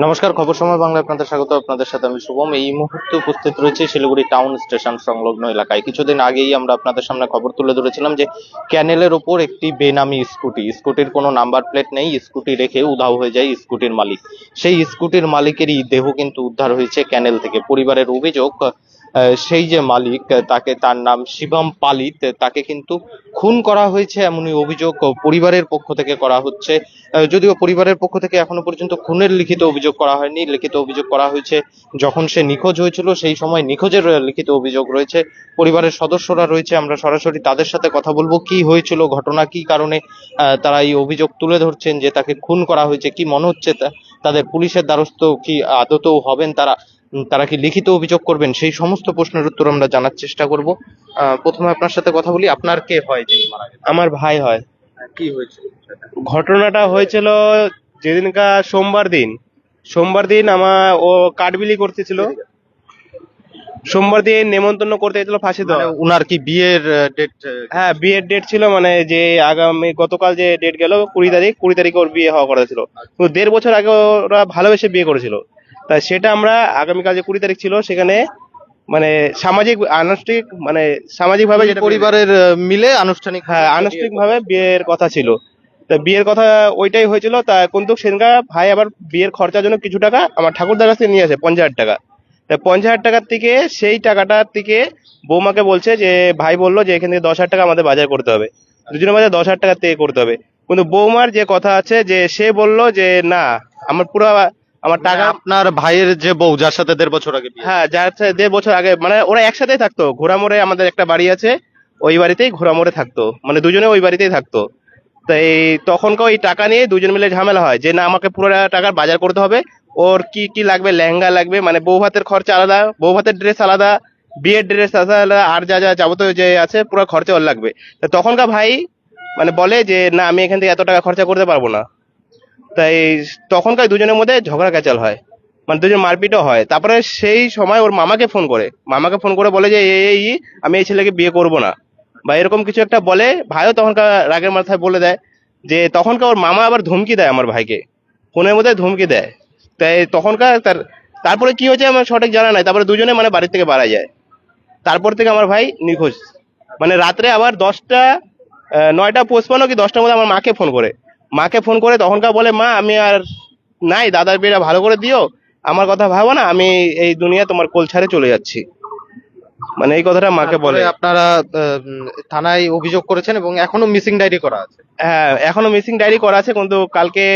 নমস্কার, খবর সময় বাংলা আপনাদের স্বাগত। আপনাদের সাথে আমি শুভম। এই মুহূর্তে উপস্থিত রয়েছে শিলিগুড়ি টাউন স্টেশন সংলগ্ন এলাকায়। কিছুদিন আগেই আমরা আপনাদের সামনে খবর তুলে ধরেছিলাম যে, ক্যানেলের ওপর একটি বেনামি স্কুটি। স্কুটির কোনো নাম্বার প্লেট নেই। স্কুটি রেখে উধাও হয়ে যায় স্কুটির মালিক। সেই স্কুটির মালিকেরই দেহ কিন্তু উদ্ধার হয়েছে ক্যানেল থেকে। পরিবারের অভিযোগ সেই যে মালিক তাকে তার নাম শিবম পালিত, তাকে কিন্তু খুন করা হয়েছে এমনই অভিযোগ পরিবারের পক্ষ থেকে করা হচ্ছে। যদিও পরিবারের পক্ষ থেকে এখনও পর্যন্ত খুনের লিখিত অভিযোগ করা হয়নি। লিখিত অভিযোগ করা হয়েছে যখন সে নিখোঁজ হয়েছিল, সেই সময় নিখোঁজের লিখিত অভিযোগ রয়েছে। পরিবারের সদস্যরা রয়েছে, আমরা সরাসরি তাদের সাথে কথা বলব। কি হয়েছিল, ঘটনা কি কারণে তারা এই অভিযোগ তুলে ধরছেন যে তাকে খুন করা হয়েছে, কি মনে হচ্ছে তাদের পুলিশের দ্বারস্থ কি আদতেও হবেন তারা তারা কি লিখিত অভিযোগ করবেন সেই সমস্ত প্রশ্নের উত্তর আমরা জানার চেষ্টা করব। প্রথমে আপনার সাথে কথা বলি আপনার কে হয় যিনি মারা গেছেন? আমার ভাই হয়। কি হয়েছিল ঘটনাটা হয়েছিল যেদিনকার সোমবার দিন। সোমবার দিন আমার ও কাঠবিলি করতেছিল। সোমবার দিন নেমন্তন্ন করতে গেছিল ফাঁসি দেওয়া। মানে উনার কি বিয়ের ডেট হ্যাঁ বিয়ের ডেট ছিল মানে যে আগামী গতকাল যে ডেট গেল কুড়ি তারিখ কুড়ি তারিখে ওর বিয়ে হওয়া কথা ছিল। তো দেড় বছর আগে ওরা ভালোবেসে বিয়ে করেছিল। তাই সেটা আমরা আগামীকাল যে কুড়ি তারিখ ছিল সেখানে মানে সামাজিক আনুষ্ঠানিক মানে সামাজিক ভাবে পরিবারের মিলে আনুষ্ঠানিক হ্যাঁ আনুষ্ঠানিকভাবে বিয়ের কথা। ছিল। তা বিয়ের কথা ওইটাই হয়েছিল। তা কিন্তু সেদিনকার ভাই আবার বিয়ের খরচার জন্য কিছু টাকা আমার ঠাকুরদার কাছ নিয়ে আসে পঞ্চাশ হাজার টাকা। তা পঞ্চাশ হাজার টাকার থেকে সেই টাকাটার থেকে বৌমাকে বলছে যে ভাই বলল যে এখান থেকে দশ হাজার টাকা আমাদের বাজার করতে হবে। দুজনের বাজার দশ হাজার টাকার থেকে করতে হবে। কিন্তু বৌমার যে কথা আছে যে সে বলল যে না আমার পুরো আমার টাকা টাকা আপনার ভাইয়ের যে বউ যার সাথে দেড় বছর আগে হ্যাঁ যার সাথে দেড় বছর আগে মানে ওরা একসাথেই থাকতো। ঘোড়ামোড়ে আমাদের একটা বাড়ি আছে ওই বাড়িতেই ঘোড়ামোড়ে থাকতো। মানে দুজনে ওই বাড়িতেই থাকতো। তাই তখনকার ওই টাকা নিয়ে দুজন মিলে ঝামেলা হয় যে না আমাকে পুরো টাকার বাজার করতে হবে। ওর কি কি লাগবে? লেহেঙ্গা লাগবে। মানে বউ ভাতের খরচা আলাদা বউ ভাতের ড্রেস আলাদা বিয়ের ড্রেস আলাদা আর যা যা যাবতীয় যে আছে পুরো খরচা ওর লাগবে। তখনকার ভাই মানে বলে যে না আমি এখান থেকে এত টাকা খরচা করতে পারব না। তাই তখনকার দুজনের মধ্যে ঝগড়া ক্যাচাল হয়। মানে দুজন মারপিটও হয়। তারপরে সেই সময় ওর মামাকে ফোন করে। মামাকে ফোন করে বলে যে এই, আমি এই ছেলেকে বিয়ে করব না। বা এরকম কিছু একটা বলে। ভাইও তখনকার রাগের মাথায় বলে দেয় যে তখনকার ওর মামা আবার ধমকি দেয় আমার ভাইকে। ফোনের মধ্যে ধমকি দেয়। তাই তখনকার তার তারপরে কি হয়েছে আমার সঠিক জানা নাই। তারপরে দুজনে মানে বাড়ি থেকে বাড়া যায়। তারপর থেকে আমার ভাই নিখোঁজ। মানে রাত্রে আবার দশটা নয়টা পঁচপান্ন কি দশটার মধ্যে আমার মাকে ফোন করে। মাকে ফোন করে তখনকার বলে মা আমি আর নাই দাদার বিয়েটা ভালো করে দিও। আমার কথা ভাবো না আমি এই দুনিয়া তোমার কোল ছাড়ে চলে যাচ্ছি। মানে এই কথাটা মাকে বলে। আপনারা থানায় অভিযোগ করেছেন এবং এখনও মিসিং ডায়েরি করা আছে। হ্যাঁ এখনও মিসিং ডায়েরি করা আছে কিন্তু কালকে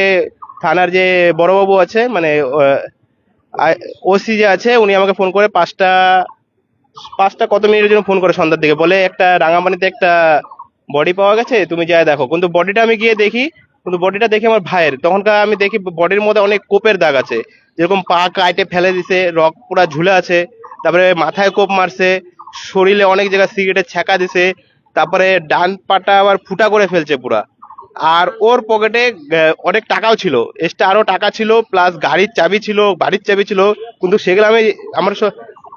থানার যে বড়বাবু আছে মানে ওসি যে আছে, উনি আমাকে ফোন করে পাঁচটা পাঁচটা কত মিনিটের জন্য ফোন করে সন্ধ্যার দিকে। বলে, একটা রাঙামাটিতে একটা বডি পাওয়া গেছে, তুমি যাই দেখো। কিন্তু বডিটা আমি গিয়ে দেখি, কিন্তু বডিটা দেখি আমার ভাইয়ের। তখনকার আমি দেখি বডির মধ্যে অনেক কোপের দাগ আছে। যেরকম পা কাটে ফেলে দিছে, রক পুরা ঝুলে আছে, তারপরে মাথায় কোপ মারছে, শরীরে অনেক জায়গায় সিগারেটের ছ্যাঁকা দিছে, তারপরে ডান পাটা আবার ফুটা করে ফেলছে পুরা। আর ওর পকেটে অনেক টাকাও ছিল। এক্সট্রা আরও টাকা ছিল প্লাস গাড়ির চাবি ছিল বাড়ির চাবি ছিল। কিন্তু সেগুলো আমি আমার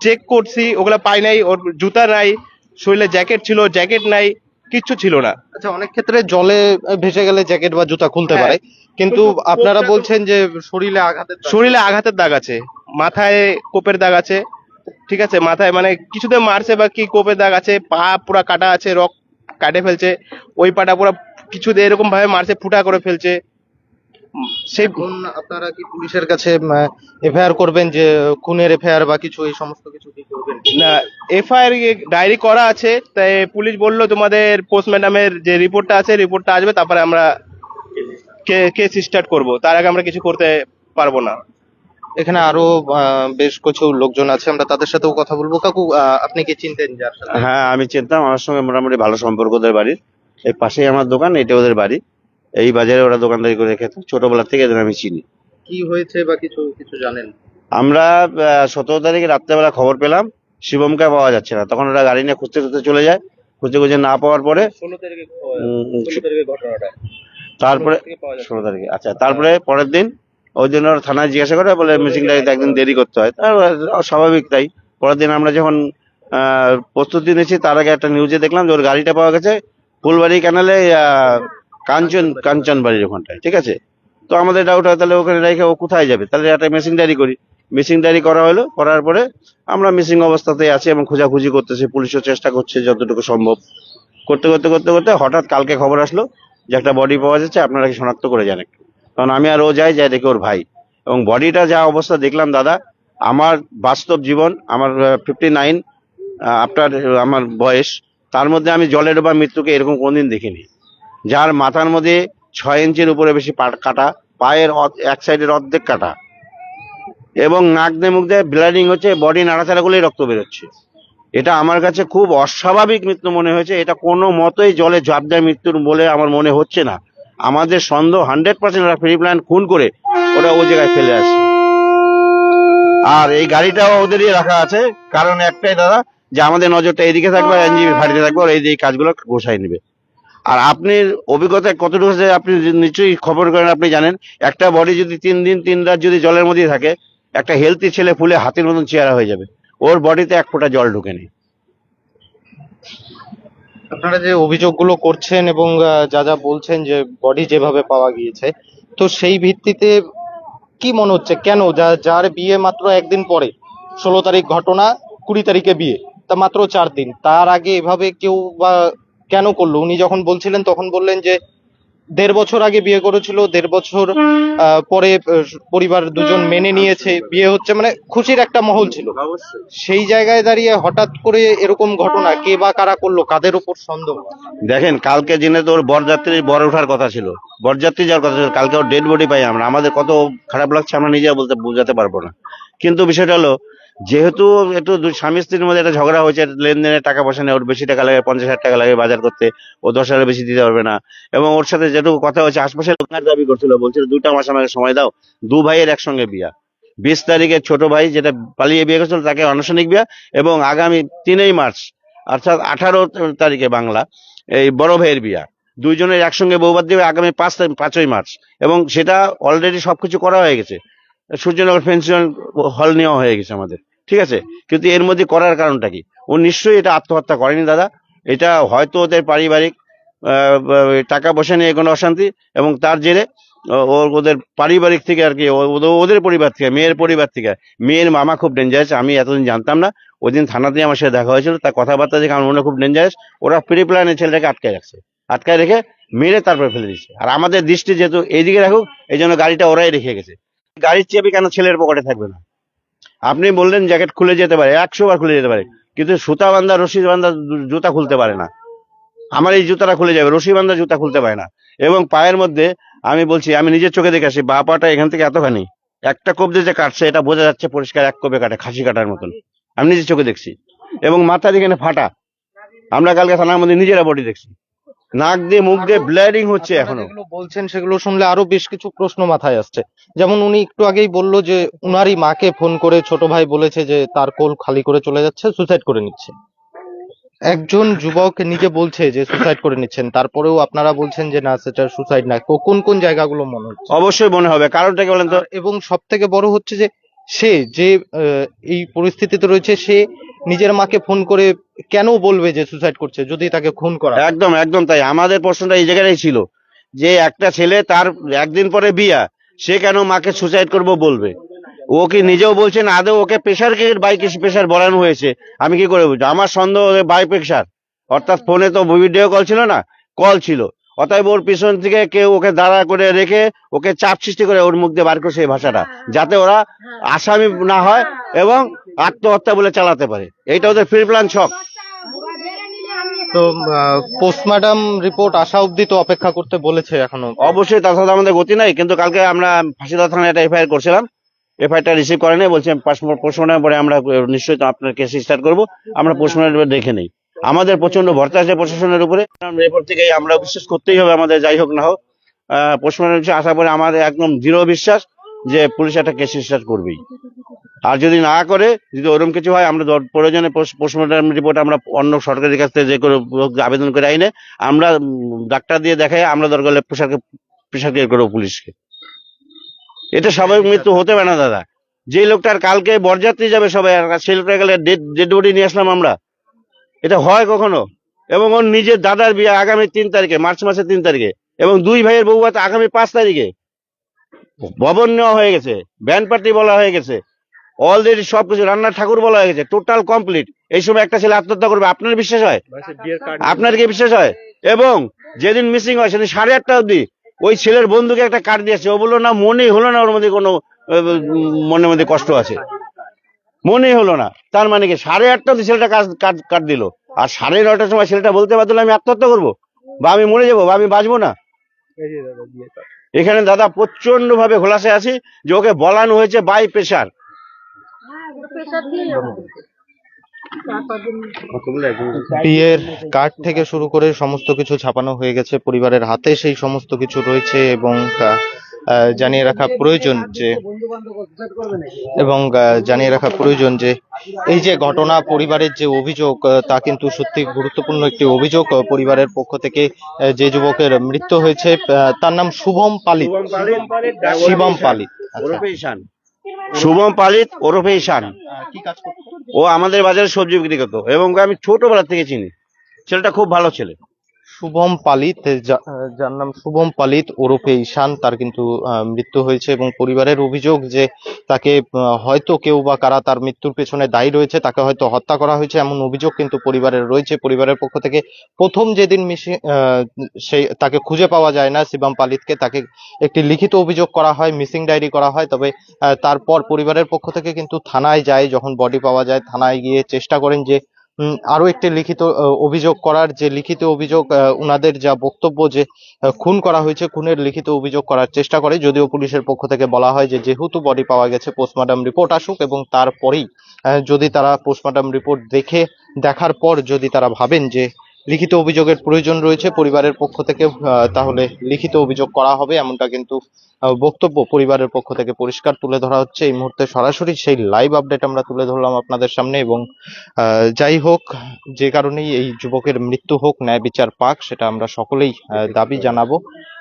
চেক করছি ওগুলো পাই নাই ওর জুতা নাই শরীরে জ্যাকেট ছিল জ্যাকেট নাই কিচ্ছু ছিল না। আচ্ছা অনেক ক্ষেত্রে জলে ভেসে গেলে জ্যাকেট বা জুতা খুলতে হ্যাঁ। পারে। কিন্তু কিন্তু আপনারা বলছেন যে শরীরে আঘাতের শরীরে আঘাতের দাগ আছে। মাথায় কোপের দাগ আছে। ঠিক আছে মাথায় মানে কিছুতে মারছে বা কি কোপের দাগ আছে পা পুরা কাটা আছে রক কাটে ফেলছে ওই পাটা পুরো কিছুতে এরকম ভাবে মারছে ফুটা করে ফেলছে। সেই আপনারা কি পুলিশের কাছে এফআইআর করবেন যে খুনের এফআইআর বা কিছু এই সমস্ত কিছু কি করবেন? না এফআইআর ডায়েরি করা আছে তাই পুলিশ বলল তোমাদের পোস্ট ম্যাডামের যে রিপোর্টটা আছে রিপোর্টটা আসবে তারপরে আমরা কেস স্টার্ট করব। তার আগে আমরা কিছু করতে পারব না। এখানে আরও বেশ কিছু লোকজন আছে আমরা তাদের সাথেও কথা বলব। কাকু আপনি কি চিনতেন যার হ্যাঁ আমি চিনতাম আমার সঙ্গে মোটামুটি ভালো সম্পর্ক ওদের বাড়ির। এই পাশেই আমার দোকান এটা ওদের বাড়ি। এই বাজারে ওরা দোকানদারি করে খেত ছোটবেলা থেকে এদের আমি চিনি। কি হয়েছে বা কিছু কিছু জানেন? আমরা সতেরো তারিখে রাত্রেবেলা খবর পেলাম শিবমকে পাওয়া যাচ্ছে না। তখন ওরা গাড়ি নিয়ে খুঁজতে খুঁজতে চলে যায়। খুঁজতে খুঁজে না পাওয়ার পরে তারপরে ষোলো তারিখে আচ্ছা তারপরে পরের দিন ওই জন্য ওরা থানায় জিজ্ঞাসা করে বলে মিসিং ডায়েরিতে একদিন দেরি করতে হয়। তার স্বাভাবিক তাই। পরের দিন আমরা যখন প্রস্তুতি নিয়েছি তার আগে একটা নিউজে দেখলাম যে ওর গাড়িটা পাওয়া গেছে ফুলবাড়ি ক্যানালে কাঞ্চন কাঞ্চন বাড়ির ওখানটায়, ঠিক আছে? তো আমাদের ডাউট হয়, তাহলে ওখানে রেখে ও কোথায় যাবে? তাহলে একটা মেশিন ডায়েরি করি। মেশিন ডায়েরি করা হলো, করার পরে আমরা মিসিং অবস্থাতেই আছি এবং খোঁজাখুঁজি করতেছি, পুলিশও চেষ্টা করছে যতটুকু সম্ভব। করতে করতে করতে করতে হঠাৎ কালকে খবর আসলো যে একটা বডি পাওয়া যাচ্ছে, আপনারা কি শনাক্ত করে জানেন? কারণ আমি আর ও যাই যাই দেখে ওর ভাই। এবং বডিটা যা অবস্থা দেখলাম, দাদা, আমার বাস্তব জীবন, আমার ফিফটি নাইন আফটার আমার বয়স তার মধ্যে আমি জলে ডোবা মৃত্যুকে এরকম কোনদিন দেখিনি। যার মাথার মধ্যে ছয় ইঞ্চির উপরে বেশি কাটা, পায়ের এক সাইডের অর্ধেক কাটা। এবং নাক দিয়ে মুখ দিয়ে ব্লাডিং হচ্ছে, বডি নাড়াচাড়া করলেই রক্ত বেরোচ্ছে। এটা আমার কাছে খুব অস্বাভাবিক মৃত্যু মনে হয়েছে। এটা কোনো মতোই জলে ঝাঁপ দেয় মৃত্যুর বলে আমার মনে হচ্ছে না। আমাদের সন্দেহ হান্ড্রেড পার্সেন্ট ওরা ফ্রি প্ল্যান খুন করে ওরা ওই জায়গায় ফেলে আসে আর এই গাড়িটাও ওদেরই রাখা আছে। কারণ একটাই দাদা যে আমাদের নজরটা এদিকে থাকবে আর এনজিবি ফাটিতে থাকবে আর এই যে কাজগুলো গোসাই নেবে। আর আপনি অভিজ্ঞতায় কতটুকু আছে আপনি নিশ্চয়ই খবর করেন আপনি জানেন একটা বডি যদি তিন দিন তিন রাত যদি জলের মধ্যে থাকে একটা হেলদি ছেলে ফুলে হাতির মতন চেহারা হয়ে যাবে। ওর বডিতে এক ফোঁটা জল ঢুকেনি আপনারা যে অভিযোগগুলো করছেন এবং যা যা বলছেন যে বডি যেভাবে পাওয়া গিয়েছে তো সেই ভিত্তিতে কি মনে হচ্ছে? কেন? যা যার বিয়ে মাত্র একদিন পরে ষোলো তারিখ ঘটনা কুড়ি তারিখে বিয়ে। তা মাত্র চার দিন। তার আগে এভাবে কেউ বা কেন করল? উনি যখন বলছিলেন তখন বললেন যে দেড় বছর আগে বিয়ে করেছিল দেড় বছর পরে পরিবার দুজন মেনে নিয়েছে বিয়ে হচ্ছে মানে খুশির একটা মহল ছিল। সেই জায়গায় দাঁড়িয়ে হঠাৎ করে এরকম ঘটনা কে বা কারা করল কাদের উপর সন্দেহ? দেখেন কালকে জেনে তোর ওর বরযাত্রীর বর ওঠার কথা ছিল বরযাত্রী যাওয়ার কথা ছিল কালকে ওর ডেড বডি পাই আমরা। আমাদের কত খারাপ লাগছে আমরা নিজেরা বলতে বোঝাতে পারব না। কিন্তু বিষয়টা হলো যেহেতু একটু স্বামী স্ত্রীর মধ্যে একটা ঝগড়া হয়েছে, লেনদেনের টাকা পয়সা নেই, ওর বেশি টাকা লাগে, পঞ্চাশ হাজার টাকা লাগে বাজার করতে, ও দশ হাজার বেশি দিতে পারবে না। এবং ওর সাথে যেটুকু কথা হয়েছে, আশপাশের লোকের দাবি করছিল, বলছিল, দুটা মাস আমাকে সময় দাও, দু ভাইয়ের একসঙ্গে বিয়া। বিশ তারিখে ছোট ভাই যেটা পালিয়ে বিয়ে করেছিল, তাকে আনুষ্ঠানিক বিয়া, এবং আগামী তিনই মার্চ, অর্থাৎ আঠারো তারিখে বাংলা, এই বড় ভাইয়ের বিয়া। দুইজনের একসঙ্গে বৌবাদ দেবে আগামী পাঁচ পাঁচই মার্চ। এবং সেটা অলরেডি সবকিছু করা হয়ে গেছে। সূর্যনগর পেনশন হল নেওয়া হয়ে গেছে আমাদের। ঠিক আছে? কিন্তু এর মধ্যে করার কারণটা কি? ও নিশ্চয়ই এটা আত্মহত্যা করেনি দাদা। এটা হয়তো ওদের পারিবারিক টাকা পয়সা নিয়ে কোনো অশান্তি এবং তার জেরে ওদের পারিবারিক থেকে আর কি ওদের- পরিবার থেকে, মেয়ের পরিবার থেকে। মেয়ের মামা খুব ডেঞ্জারাস আমি এতদিন জানতাম না। ওই দিন থানাতে আমার সাথে দেখা হয়েছিল, তার কথাবার্তা দেখে আমার মনে খুব ডেঞ্জারাস ওরা প্রি প্ল্যানে ছেলেটাকে আটকে রাখছে। আটকায় রেখে মেরে তারপরে ফেলে দিচ্ছে আর আমাদের দৃষ্টি যেহেতু এইদিকে রাখুক এই জন্য গাড়িটা ওরাই রেখে গেছে। গাড়ির চেপে কেন ছেলের পকেটে থাকবে না? আপনি বললেন জ্যাকেট খুলে যেতে পারে, একশো বার খুলে যেতে পারে, কিন্তু সুতা বান্ধা রশি বান্ধা জুতা খুলতে পারে না। আমার এই জুতাটা খুলে যাবে রশি বান্ধা জুতা খুলতে পারে না। এবং পায়ের মধ্যে আমি বলছি, আমি নিজের চোখে দেখে আসি, বা পাটা এখান থেকে এতখানি, একটা দিয়ে যে কাটছে, এটা বোঝা যাচ্ছে পরিষ্কার এক কোপে কাটে, খাসি কাটার মতন। আমি নিজের চোখে দেখছি। এবং মাথার এখানে ফাটা। আমরা কালকে থানার মধ্যে নিজেরা বডি দেখছি। নাক দিয়ে মুখ দিয়ে ব্লাডিং হচ্ছে এখনও। যেগুলো বলছেন সেগুলো শুনলে আরও বেশ কিছু প্রশ্ন মাথায় আসছে। যেমন উনি একটু আগেই বলল যে উনারই মাকে ফোন করে ছোট ভাই বলেছে যে তার কোল খালি করে চলে যাচ্ছে সুসাইড করে নিচ্ছে। একজন যুবক নিজে বলছে যে সুসাইড করে নিচ্ছেন। তারপরেও আপনারা বলছেন যে না সেটা সুসাইড না কো- কোন কোন জায়গাগুলো মনে হচ্ছে? অবশ্যই মনে হবে। কারণটা কি বলেন তো? এবং সব থেকে বড় হচ্ছে যে সে যে এই পরিস্থিতিতে রয়েছে, সে নিজের মাকে ফোন করে কেন বলবে যে সুসাইড করছে, যদি তাকে খুন করা একদম একদম তাই। আমাদের প্রশ্নটা এই জায়গাটাই ছিল যে, একটা ছেলে তার একদিন পরে বিয়া, সে কেন মাকে সুসাইড করব বলবে? ও কি নিজেও বলছেন আদৌ ওকে প্রেশার কে বাইক প্রেশার বলানো হয়েছে? আমি কি করে বুঝব? আমার সন্দেহ বাই প্রেশার অর্থাৎ ফোনে তো ভিডিও কল ছিল না কল ছিল। অতএব ওর পিছন থেকে কেউ ওকে দাঁড়া করে রেখে ওকে চাপ সৃষ্টি করে ওর মুখ দিয়ে বার করছে এই ভাষাটা যাতে ওরা আসামি না হয় এবং আত্মহত্যা বলে চালাতে পারে। এইটা ওদের ফ্রি প্ল্যান শখ তো পোস্টমর্টম রিপোর্ট আসা অবধি তো অপেক্ষা করতে বলেছে এখনও। অবশ্যই তার সাথে আমাদের গতি নাই কিন্তু কালকে আমরা ফাঁসিদা থানায় একটা এফআইআর করছিলাম। এফআইআরটা রিসিভ করে নেই বলছেন পোস্টমর্টম পরে আমরা নিশ্চয়ই আপনার কেস স্টার্ট করব। আমরা পোস্টমর্টম দেখে নেই। আমাদের প্রচণ্ড ভরসা আছে প্রশাসনের উপরে। এরপর থেকে আমরা বিশ্বাস করতেই হবে আমাদের, যাই হোক না হোক। পোস্টমর্টম আসার পরে আমাদের একদম দৃঢ় বিশ্বাস যে পুলিশ একটা কেস স্টার্ট করবেই। আর যদি না করে, যদি ওরকম কিছু হয়, আমরা প্রয়োজনে পোস্টমর্টম রিপোর্ট আমরা অন্য সরকারের কাছ থেকে যে কোনো আবেদন করে আইনে আমরা ডাক্তার দিয়ে দেখাই, আমরা দরকার হলে প্রেশার ক্রিয়েট করব পুলিশকে। এটা স্বাভাবিক মৃত্যু হতে পারে না, দাদা। যে লোকটার কালকে বরযাত্রী যাবে সবাই, আর সেই লোকটা গেলে ডেড বডি নিয়ে আসলাম আমরা। এটা হয় কখনো? এবং ওর নিজের দাদার বিয়ে আগামী তিন তারিখে, মার্চ মাসের তিন তারিখে। এবং দুই ভাইয়ের বউ আছে আগামী পাঁচ তারিখে। ভবন নেওয়া হয়ে গেছে ব্যান্ড পার্টি বলা হয়ে গেছে অলরেডি সবকিছু রান্নার ঠাকুর বলা হয়ে গেছে টোটাল কমপ্লিট এই সময় একটা ছেলে আত্মহত্যা করবে, আপনার বিশ্বাস হয়? আপনার কি বিশ্বাস হয়? এবং যেদিন মিসিং হয়, সেদিন সাড়ে আটটা অবধি ওই ছেলের বন্ধুকে একটা কার্ড দিয়েছে। ও বলল, না, মনেই হলো না, ওর মধ্যে কোনো মনের মধ্যে কষ্ট আছে। মনেই হলো না। তার মানে কি, সাড়ে আটটা ছেলেটা কাজ কাট দিল। আর সাড়ে নটার সময় ছেলেটা বলতে পারতো আমি আত্মহত্যা করব, বা আমি মরে যাব, বা আমি বাঁচবো না। এখানে দাদা প্রচণ্ড ভাবে খোলাসে আছি যে ওকে বলানো হয়েছে বাই প্রেশার বিয়ের কার্ড থেকে শুরু করে সমস্ত কিছু ছাপানো হয়ে গেছে পরিবারের হাতে। সেই সমস্ত কিছু রয়েছে এবং জানিয়ে রাখা প্রয়োজন যে এবং জানিয়ে রাখা প্রয়োজন যে এই যে ঘটনা পরিবারের যে অভিযোগ তা কিন্তু সত্যি গুরুত্বপূর্ণ একটি অভিযোগ। পরিবারের পক্ষ থেকে যে যুবকের মৃত্যু হয়েছে তার নাম শুভম পালিত। শিবম পালিত শুভম পালিত ওরফে ঈশান। করতো? ও আমাদের বাজারে সবজি বিক্রি করতো। এবং ওকে আমি ছোটবেলা থেকে চিনি। ছেলেটা খুব ভালো ছেলে। শুভম পালিত যার নাম শুভম পালিত ওরফে ঈশান, তার কিন্তু মৃত্যু হয়েছে এবং পরিবারের অভিযোগ যে তাকে হয়তো কেউ বা কারা তার মৃত্যুর পেছনে দায়ী রয়েছে, তাকে হয়তো হত্যা করা হয়েছে এমন অভিযোগ কিন্তু পরিবারের রয়েছে। পরিবারের পক্ষ থেকে প্রথম যেদিন মিশি সেই, তাকে খুঁজে পাওয়া যায় না, শিবম পালিতকে, তাকে একটি লিখিত অভিযোগ করা হয়, মিসিং ডায়েরি করা হয়, তবে তারপর পরিবারের পক্ষ থেকে কিন্তু থানায় যায়, যখন বডি পাওয়া যায়, থানায় গিয়ে চেষ্টা করেন যে উম, আরও একটি লিখিত অভিযোগ করার যে লিখিত অভিযোগ আহ, উনাদের যা বক্তব্য যে খুন করা হয়েছে খুনের লিখিত অভিযোগ করার চেষ্টা করে যদিও পুলিশের পক্ষ থেকে বলা হয় যে যেহেতু বডি পাওয়া গেছে পোস্টমার্টম রিপোর্ট আসুক এবং তারপরেই যদি তারা পোস্টমার্টম রিপোর্ট দেখে দেখার পর যদি তারা ভাবেন যে লিখিত অভিযোগের প্রয়োজন রয়েছে পরিবারের পক্ষ থেকে তাহলে লিখিত অভিযোগ করা হবে এমনটা কিন্তু বক্তব্য পরিবারের পক্ষ থেকে পরিষ্কার তুলে ধরা হচ্ছে। এই মুহূর্তে সরাসরি সেই লাইভ আপডেট আমরা তুলে ধরলাম আপনাদের সামনে এবং যাই হোক, যে কারণেই এই যুবকের মৃত্যু হোক, ন্যায় বিচার পাক, সেটা আমরা সকলেই দাবি জানাব।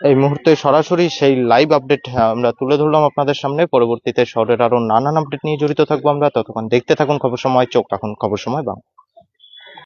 এই মুহূর্তে সরাসরি সেই লাইভ আপডেট আমরা তুলে ধরলাম আপনাদের সামনে। পরবর্তীতে শহরের আরও নানান আপডেট নিয়ে জড়িত থাকব আমরা। ততক্ষণ দেখতে থাকুন খবর সময়, চোখ রাখুন খবর সময় বাংলা।